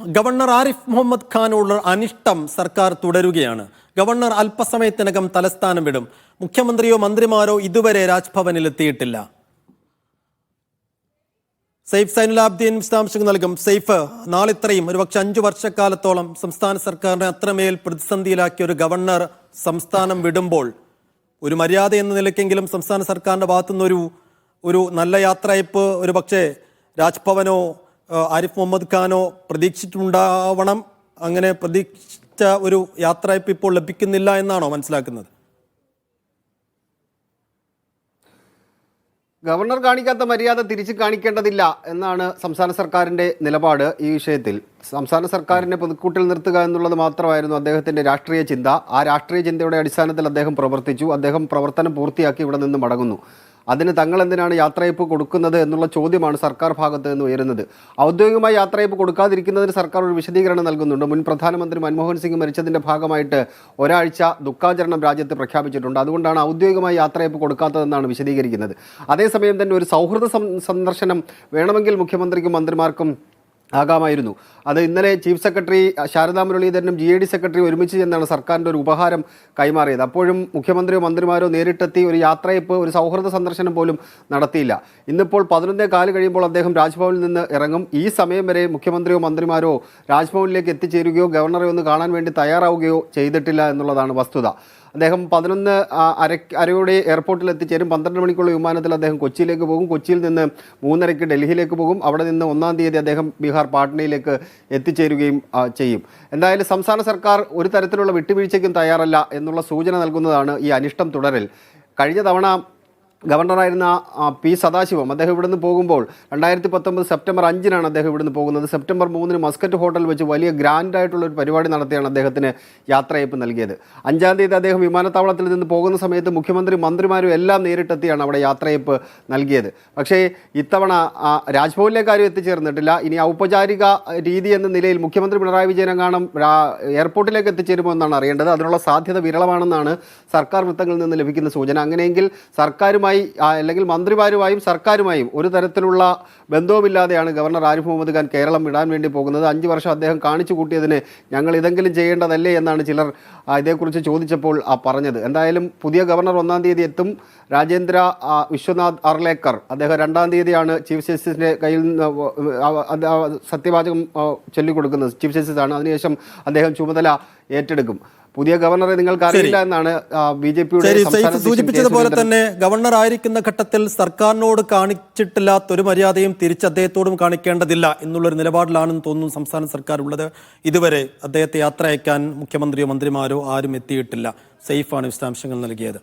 Governor Arif Muhammad ഖാനോടുള്ള അനിഷ്ടം സർക്കാർ തുടരുകയാണ്. ഗവർണർ അല്പസമയത്തിനകം തലസ്ഥാനം വിടും. മുഖ്യമന്ത്രിയോ മന്ത്രിമാരോ ഇതുവരെ രാജ്ഭവനിൽ എത്തിയിട്ടില്ല. സെയ്ഫ് സൈനുലാബ്ദീൻ വിശദാംശങ്ങൾ നൽകും. സെയ്ഫ് നാളിത്രയും ഒരുപക്ഷെ അഞ്ചു വർഷക്കാലത്തോളം സംസ്ഥാന സർക്കാരിനെ അത്രമേൽ പ്രതിസന്ധിയിലാക്കിയ ഒരു ഗവർണർ സംസ്ഥാനം വിടുമ്പോൾ ഒരു മര്യാദ എന്ന നിലയ്ക്കെങ്കിലും സംസ്ഥാന സർക്കാരിന്റെ ഭാഗത്തുനിന്നൊരു ഒരു നല്ല യാത്രയപ്പ് ഒരു പക്ഷേ രാജ്ഭവനോ ആരിഫ് മുഹമ്മദ് ഖാനോ പ്രതീക്ഷിച്ചിട്ടുണ്ടാവണം. അങ്ങനെ പ്രതീക്ഷിച്ച ഒരു യാത്രയപ്പ് ഇപ്പോൾ ലഭിക്കുന്നില്ല എന്നാണോ മനസ്സിലാക്കുന്നത്? ഗവർണർ കാണിക്കാത്ത മര്യാദ തിരിച്ചു കാണിക്കേണ്ടതില്ല എന്നാണ് സംസ്ഥാന സർക്കാരിന്റെ നിലപാട് ഈ വിഷയത്തിൽ. സംസ്ഥാന സർക്കാരിനെ പുതുക്കൂട്ടിൽ നിർത്തുക എന്നുള്ളത് മാത്രമായിരുന്നു അദ്ദേഹത്തിന്റെ രാഷ്ട്രീയ ചിന്ത. ആ രാഷ്ട്രീയ ചിന്തയുടെ അടിസ്ഥാനത്തിൽ അദ്ദേഹം പ്രവർത്തിച്ചു. അദ്ദേഹം പ്രവർത്തനം പൂർത്തിയാക്കി ഇവിടെ നിന്ന് മടങ്ങുന്നു. അതിന് തങ്ങൾ എന്തിനാണ് യാത്രയപ്പ് കൊടുക്കുന്നത് എന്നുള്ള ചോദ്യമാണ് സർക്കാർ ഭാഗത്ത് നിന്ന് ഉയരുന്നത്. ഔദ്യോഗികമായി യാത്രയപ്പ് കൊടുക്കാതിരിക്കുന്നതിന് സർക്കാർ ഒരു വിശദീകരണം നൽകുന്നുണ്ട്. മുൻ പ്രധാനമന്ത്രി മൻമോഹൻ സിംഗ് മരിച്ചതിന്റെ ഭാഗമായിട്ട് ഒരാഴ്ച ദുഃഖാചരണം രാജ്യത്ത് പ്രഖ്യാപിച്ചിട്ടുണ്ട്. അതുകൊണ്ടാണ് ഔദ്യോഗികമായി യാത്രയപ്പ് കൊടുക്കാത്തതെന്നാണ് വിശദീകരിക്കുന്നത്. അതേസമയം തന്നെ ഒരു സൗഹൃദ സന്ദർശനം വേണമെങ്കിൽ മുഖ്യമന്ത്രിക്കും മന്ത്രിമാർക്കും ആകാമായിരുന്നു. അത് ഇന്നലെ ചീഫ് സെക്രട്ടറി ശാരദാ മുരളീധരനും ജി എ ഡി സെക്രട്ടറി ഒരുമിച്ച് ചെന്നാണ് സർക്കാരിന്റെ ഒരു ഉപഹാരം കൈമാറിയത്. അപ്പോഴും മുഖ്യമന്ത്രിയോ മന്ത്രിമാരോ നേരിട്ടെത്തി ഒരു യാത്രയപ്പ് ഒരു സൗഹൃദ സന്ദർശനം പോലും നടത്തിയില്ല. ഇന്നിപ്പോൾ പതിനൊന്നേ കാൽ കഴിയുമ്പോൾ അദ്ദേഹം രാജ്ഭവനിൽ നിന്ന് ഇറങ്ങും. ഈ സമയം വരെ മുഖ്യമന്ത്രിയോ മന്ത്രിമാരോ രാജ്ഭവനിലേക്ക് എത്തിച്ചേരുകയോ ഗവർണറെ ഒന്ന് കാണാൻ വേണ്ടി തയ്യാറാവുകയോ ചെയ്തിട്ടില്ല എന്നുള്ളതാണ് വസ്തുത. അദ്ദേഹം പതിനൊന്ന് അര അരയോടെ എയർപോർട്ടിൽ എത്തിച്ചേരും. പന്ത്രണ്ട് മണിക്കുള്ള വിമാനത്തിൽ അദ്ദേഹം കൊച്ചിയിലേക്ക് പോകും. കൊച്ചിയിൽ നിന്ന് മൂന്നരയ്ക്ക് ഡൽഹിയിലേക്ക് പോകും. അവിടെ നിന്ന് ഒന്നാം തീയതി അദ്ദേഹം ബീഹാർ പാട്നയിലേക്ക് എത്തിച്ചേരുകയും ചെയ്യും. എന്തായാലും സംസ്ഥാന സർക്കാർ ഒരു തരത്തിലുള്ള വിട്ടുവീഴ്ചയ്ക്കും തയ്യാറല്ല എന്നുള്ള സൂചന നൽകുന്നതാണ് ഈ അനിഷ്ടം തുടരൽ. കഴിഞ്ഞ തവണ ഗവർണറായിരുന്ന പി സദാശിവം അദ്ദേഹം ഇവിടുന്ന് പോകുമ്പോൾ രണ്ടായിരത്തി പത്തൊമ്പത് സെപ്റ്റംബർ അഞ്ചിനാണ് അദ്ദേഹം ഇവിടുന്ന് പോകുന്നത്. സെപ്റ്റംബർ മൂന്നിന് മസ്കറ്റ് ഹോട്ടൽ വെച്ച് വലിയ ഗ്രാൻഡ് ആയിട്ടുള്ള ഒരു പരിപാടി നടത്തിയാണ് അദ്ദേഹത്തിന് യാത്രയപ്പ് നൽകിയത്. അഞ്ചാം തീയതി അദ്ദേഹം വിമാനത്താവളത്തിൽ നിന്ന് പോകുന്ന സമയത്ത് മുഖ്യമന്ത്രി മന്ത്രിമാരും എല്ലാം നേരിട്ടെത്തിയാണ് അവിടെ യാത്രയപ്പ് നൽകിയത്. പക്ഷേ ഇത്തവണ രാജ്ഭവനിലെ കാര്യം എത്തിച്ചേർന്നിട്ടില്ല. ഇനി ഔപചാരിക രീതി എന്ന നിലയിൽ മുഖ്യമന്ത്രി പിണറായി വിജയൻ കാണും എയർപോർട്ടിലേക്ക് എത്തിച്ചേരുമോ എന്നാണ് അറിയേണ്ടത്. അതിനുള്ള സാധ്യത വിരളമാണെന്നാണ് സർക്കാർ വൃത്തങ്ങളിൽ നിന്ന് ലഭിക്കുന്ന സൂചന. അങ്ങനെയെങ്കിൽ സർക്കാരുമായി ആ, അല്ലെങ്കിൽ മന്ത്രിമാരുമായും സർക്കാരുമായും ഒരു തരത്തിലുള്ള ബന്ധവുമില്ലാതെയാണ് ഗവർണർ ആരിഫ് മുഹമ്മദ് ഖാൻ കേരളം വിടാൻ വേണ്ടി പോകുന്നത്. അഞ്ച് വർഷം അദ്ദേഹം കാണിച്ചു കൂട്ടിയതിന് ഞങ്ങൾ ഇതെങ്കിലും ചെയ്യേണ്ടതല്ലേ എന്നാണ് ചിലർ ഇതേക്കുറിച്ച് ചോദിച്ചപ്പോൾ പറഞ്ഞത്. എന്തായാലും പുതിയ ഗവർണർ ഒന്നാം തീയതി എത്തും. രാജേന്ദ്ര വിശ്വനാഥ് അർലേക്കർ അദ്ദേഹം രണ്ടാം തീയതിയാണ് ചീഫ് ജസ്റ്റിസിന്റെ കയ്യിൽ സത്യവാചകം ചൊല്ലിക്കൊടുക്കുന്നത്. ചീഫ് ജസ്റ്റിസ് ആണ് അതിനുശേഷം അദ്ദേഹം ചുമതല ഏറ്റെടുക്കും. പുതിയ ഗവർണറെ നിങ്ങൾക്ക് അറിയില്ല എന്നാണ് ബി ജെ പിയുടെ സൂചിപ്പിച്ചതുപോലെ തന്നെ ഗവർണർ ആയിരിക്കുന്ന ഘട്ടത്തിൽ സർക്കാരിനോട് കാണിച്ചിട്ടില്ലാത്ത ഒരു മര്യാദയും തിരിച്ച് അദ്ദേഹത്തോടും കാണിക്കേണ്ടതില്ല എന്നുള്ളൊരു നിലപാടിലാണെന്ന് തോന്നുന്നു സംസ്ഥാന സർക്കാർ ഉള്ളത് ഇതുവരെ അദ്ദേഹത്തെ യാത്ര അയക്കാൻ മുഖ്യമന്ത്രിയോ മന്ത്രിമാരോ ആരും എത്തിയിട്ടില്ല. സേഫാണ് വിശദാംശങ്ങൾ നൽകിയത്.